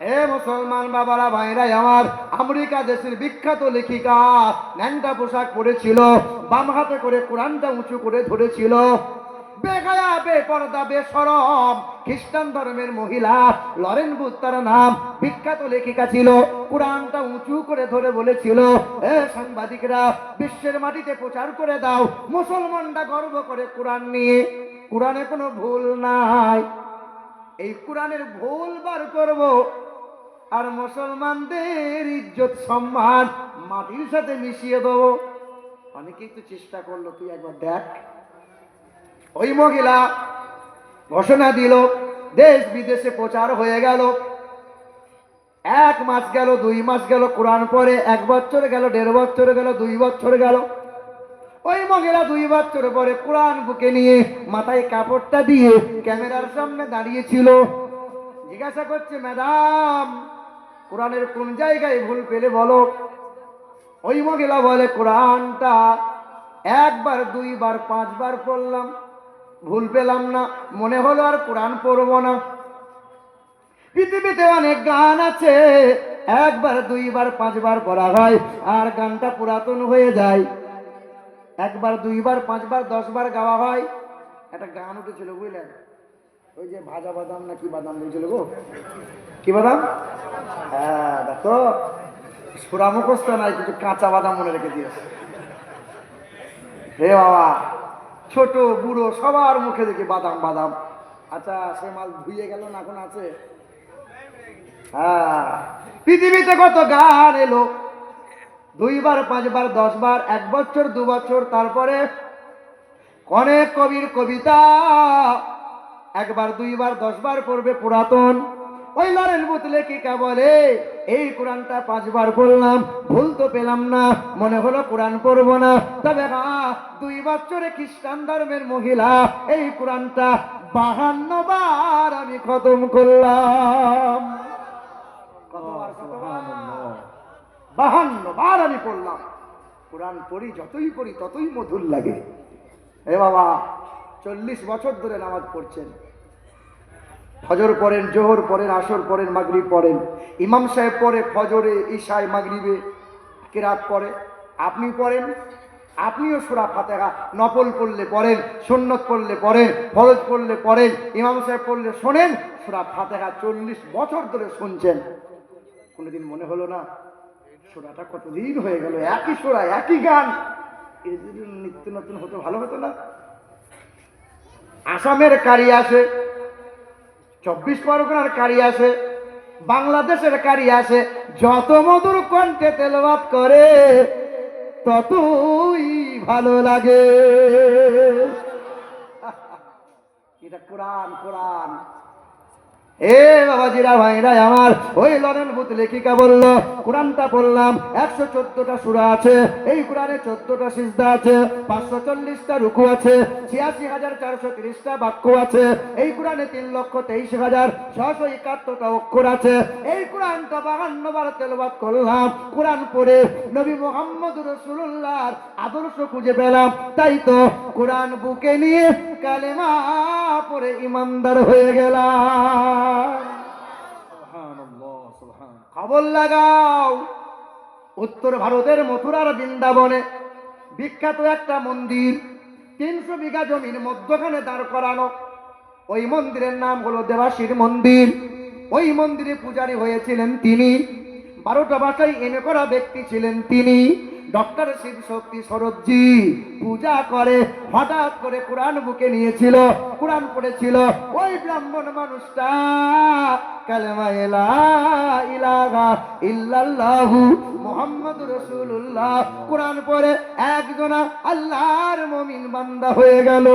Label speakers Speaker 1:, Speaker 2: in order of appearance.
Speaker 1: এ মুসলমান বাবারা ভাইরা আমার, আমেরিকা দেশের বিখ্যাত লেখিকা, ন্যাংটা পোশাক পরেছিল, বাম হাতে করে কোরআনটা উঁচু করে ধরেছিল। বেগায়া বেপরদা, বেসরম, খ্রিস্টান ধর্মের মহিলা, লরেন বুথ তার নাম, বিখ্যাত লেখিকা ছিল। কোরআনটা উঁচু করে ধরে বলেছিল, এ সাংবাদিকরা, বিশ্বের মাটিতে প্রচার করে দাও, মুসলমানরা গর্ব করে কোরআন নিয়ে। কোরআনে কোনো ভুল নাই। এই কোরআনের ভুল বার করব আর মুসলমানদের ইজ্জত সম্মান মাটির সাথে মিশিয়ে দেবো। অনেকেই তো চেষ্টা করল, তুই একবার দেখ। ওই মহিলা ঘোষণা দিল, দেশ বিদেশে প্রচার হয়ে গেল। এক মাস গেল, দুই মাস গেল, কোরআন পরে এক বছর গেল, দেড় বছর গেল, দুই বছর গেল। ওই মহিলা দুই বছর পরে কোরআন বুকে নিয়ে মাথায় কাপড়টা দিয়ে ক্যামেরার সামনে দাঁড়িয়েছিল জিজ্ঞাসা করছে, ম্যাডাম কোরআনের কোন জায়গায় ভুল পেলে বলো? ওই মহিলা বলে, কোরআনটা একবার, দুইবার, পাঁচবার পড়লাম, ভুল পেলাম না। মনে হলো আর কোরআন পড়ব না। পৃথিবীতে অনেক গান আছে, একবার, দুইবার, পাঁচবার পড়া হয়, আর গানটা পুরাতন হয়ে যায়। একবার, দুইবার, পাঁচবার, দশবার গাওয়া হয়। একটা গান উঠেছিল, বুঝলেন? ওই যে ভাজা বাদাম না কি বাদাম বলছিল গো? কি বাদাম? দেখো সুরা মুখস্থ নাই, কিন্তু কাঁচা বাদাম মনে রেখে দিয়েছে। হে বাবা, ছোট, বুড়ো, সবার মুখে দেখি বাদাম বাদাম। আচ্ছা সে মাল ধুয়ে গেল না এখন আছে? হ্যাঁ পৃথিবীতে কত গান এলো? দুইবার, পাঁচবার, দশবার, এক বছর, দু বছর, তারপরে অনেক কবির কবিতা। একবার, দুইবার, দশবার পড়বে পুরাতন। ওই লরেন বুথ লেখিকা বলে? এই কোরআনটা পাঁচবার পড়লাম, ভুল তো পেলাম না, মনে হলো কোরআন পড়ব না। তবে হ্যাঁ দুই বছরে খ্রিস্টান ধর্মের মহিলা, এই কোরআনটা বাহান্ন বার আমি খতম করলাম। বাহান্ন বার আমি পড়লাম। কোরআন পড়ি, যতই পড়ি, ততই মধুর লাগে। এ বাবা, চল্লিশ বছর ধরে নামাজ পড়ছেন। ফজর পড়েন, জোহর পড়েন, আসর পড়েন, মাগরিব পড়েন। ইমাম সাহেব পড়ে, ফজরে ঈশায় মাগরিবে কেরাত পড়ে। আপনি পড়েন, আপনিও সুরা ফাতেহা নফল পড়লে পড়েন, সুন্নত পড়লে পড়েন, ফরজ পড়লে পড়েন, ইমাম সাহেব পড়লে শোনেন, সুরা ফাতেহা চল্লিশ বছর ধরে শুনছেন। কোনোদিন মনে হলো না, সোরাটা কতদিন হয়ে গেল? একই সোরা, একই গান। যদি নিত্য নতুন হতো ভালো হতো না। আসামের কারি আসে চব্বিশ পরগনার কারি আছে, বাংলাদেশের কারি আছে, যত মধুর কণ্ঠে তেলবাদ করে, ততই ভালো লাগে। এটা কোরআন কোরআন। এ বাবাজিরা ভাইরা আমার ওই লরেন বুথ লেখিকা বলল, কোরআনটা পড়লাম, একশো চোদ্দটা সুরা আছে, এই কোরআনে চোদ্দটা সিজদা আছে, পাঁচশো চল্লিশটা রুকু আছে, ছিয়াশি হাজার চারশো তিরিশটা বাক্য আছে, এই কোরআনে তিন লক্ষ তেইশ হাজার ছশো একাত্তরটা অক্ষর আছে, এই কোরআনটা বাহান্ন বার তেলবাদ করলাম, কোরআন পড়ে নবী মোহাম্মদ রসুল্লাহর আদর্শ খুঁজে পেলাম, তাই তো কোরআন বুকে নিয়ে কালেমা পরে ইমানদার হয়ে গেলাম। খবর লাগাও, উত্তর ভারতের মথুরার বৃন্দাবনে বিখ্যাত একটা মন্দির, তিনশো বিঘা জমির মধ্যখানে দাঁড় করানো। ওই মন্দিরের নাম হলো দেবাশীর মন্দির। ওই মন্দিরে পূজারী হয়েছিলেন তিনি। বারোটা ভাষায় এমএ করা ব্যক্তি ছিলেন তিনি। ডক্টর শিব শক্তি সরোজি পূজা করে, হঠাৎ করে কোরআন বুকে নিয়েছিল, কোরআন পড়েছিল, ওই ব্রাহ্মণ মানুষটা কালেমা এলা ইলাহা ইল্লাল্লাহু মোহাম্মদ রসুল্লাহ কোরআন পরে একজনা আল্লাহর মমিন বান্দা হয়ে গেল।